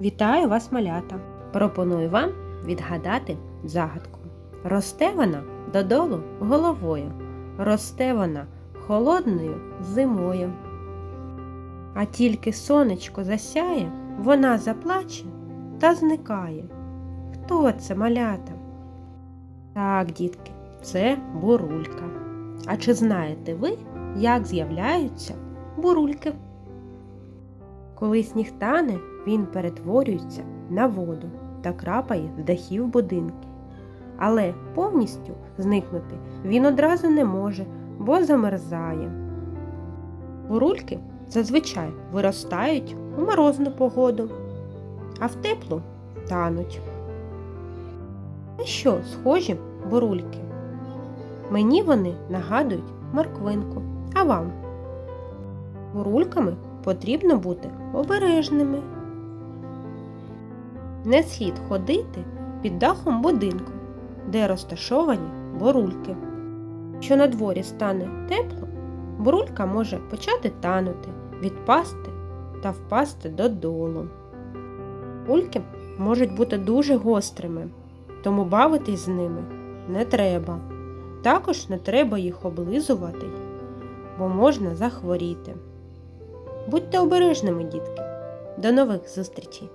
Вітаю вас, малята! Пропоную вам відгадати загадку. Росте вона додолу головою, росте вона холодною зимою. А тільки сонечко засяє, вона заплаче та зникає. Хто це малята? Так, дітки, це бурулька. А чи знаєте ви, як з'являються бурульки? Коли сніг тане, він перетворюється на воду та крапає з дахів будинків. Але повністю зникнути він одразу не може, бо замерзає. Бурульки зазвичай виростають у морозну погоду, а в теплу тануть. На що схожі бурульки? Мені вони нагадують морквинку, а вам? Бурульками потрібно бути обережними. Не слід ходити під дахом будинку, де розташовані бурульки. Якщо на дворі стане тепло, бурулька може почати танути, відпасти та впасти додолу. Бурульки можуть бути дуже гострими, тому бавитись з ними не треба. Також не треба їх облизувати, бо можна захворіти. Будьте обережними, дітки. До нових зустрічей!